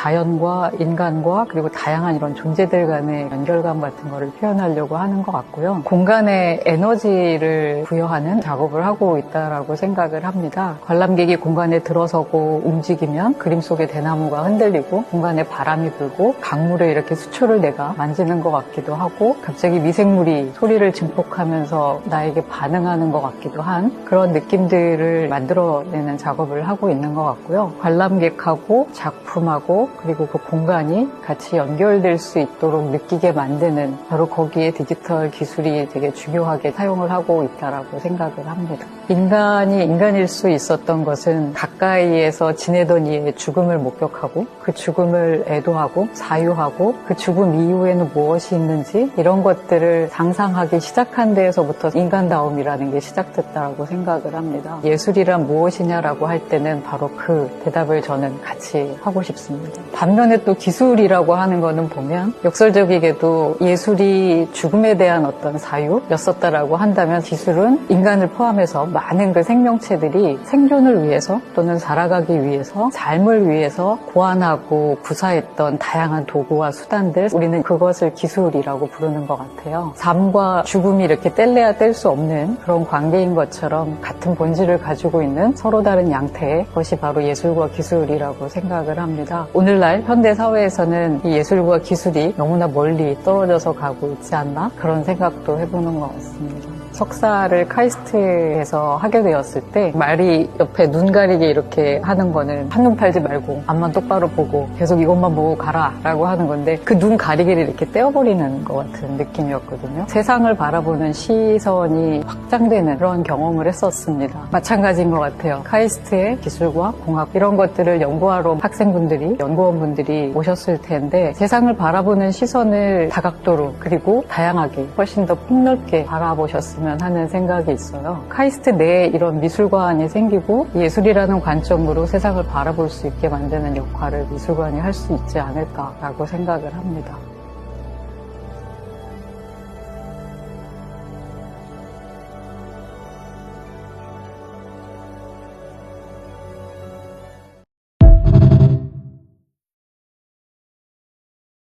자연과 인간과 그리고 다양한 이런 존재들 간의 연결감 같은 거를 표현하려고 하는 것 같고요. 공간에 에너지를 부여하는 작업을 하고 있다라고 생각을 합니다. 관람객이 공간에 들어서고 움직이면 그림 속의 대나무가 흔들리고 공간에 바람이 불고 강물에 이렇게 수초를 내가 만지는 것 같기도 하고 갑자기 미생물이 소리를 증폭하면서 나에게 반응하는 것 같기도 한 그런 느낌들을 만들어내는 작업을 하고 있는 것 같고요. 관람객하고 작품하고 그리고 그 공간이 같이 연결될 수 있도록 느끼게 만드는 바로 거기에 디지털 기술이 되게 중요하게 사용을 하고 있다라고 생각을 합니다. 인간이 인간일 수 있었던 것은 가까이에서 지내던 이의 죽음을 목격하고 그 죽음을 애도하고 사유하고 그 죽음 이후에는 무엇이 있는지 이런 것들을 상상하기 시작한 데에서부터 인간다움이라는 게 시작됐다고 생각을 합니다. 예술이란 무엇이냐라고 할 때는 바로 그 대답을 저는 같이 하고 싶습니다. 반면에 또 기술이라고 하는 거는 보면 역설적이게도 예술이 죽음에 대한 어떤 사유였었다라고 한다면 기술은 인간을 포함해서 많은 그 생명체들이 생존을 위해서 또는 살아가기 위해서 삶을 위해서 고안하고 구사했던 다양한 도구와 수단들 우리는 그것을 기술이라고 부르는 것 같아요. 삶과 죽음이 이렇게 뗄래야 뗄 수 없는 그런 관계인 것처럼 같은 본질을 가지고 있는 서로 다른 양태의 것이 바로 예술과 기술이라고 생각을 합니다. 오늘 날 현대 사회에서는 이 예술과 기술이 너무나 멀리 떨어져서 가고 있지 않나 그런 생각도 해보는 것 같습니다. 석사를 카이스트에서 하게 되었을 때 말이 옆에 눈 가리게 이렇게 하는 거는 한눈 팔지 말고 앞만 똑바로 보고 계속 이것만 보고 가라 라고 하는 건데 그 눈 가리개를 이렇게 떼어버리는 것 같은 느낌이었거든요. 세상을 바라보는 시선이 확장되는 그런 경험을 했었습니다. 마찬가지인 것 같아요. 카이스트의 기술과 공학 이런 것들을 연구하러 학생분들이 연구원분들이 오셨을 텐데 세상을 바라보는 시선을 다각도로 그리고 다양하게 훨씬 더 폭넓게 바라보셨 으면 하는 생각이 있어요. 카이스트 내에 이런 미술관이 생기고 예술이라는 관점으로 세상을 바라볼 수 있게 만드는 역할을 미술관이 할 수 있지 않을까라고 생각을 합니다.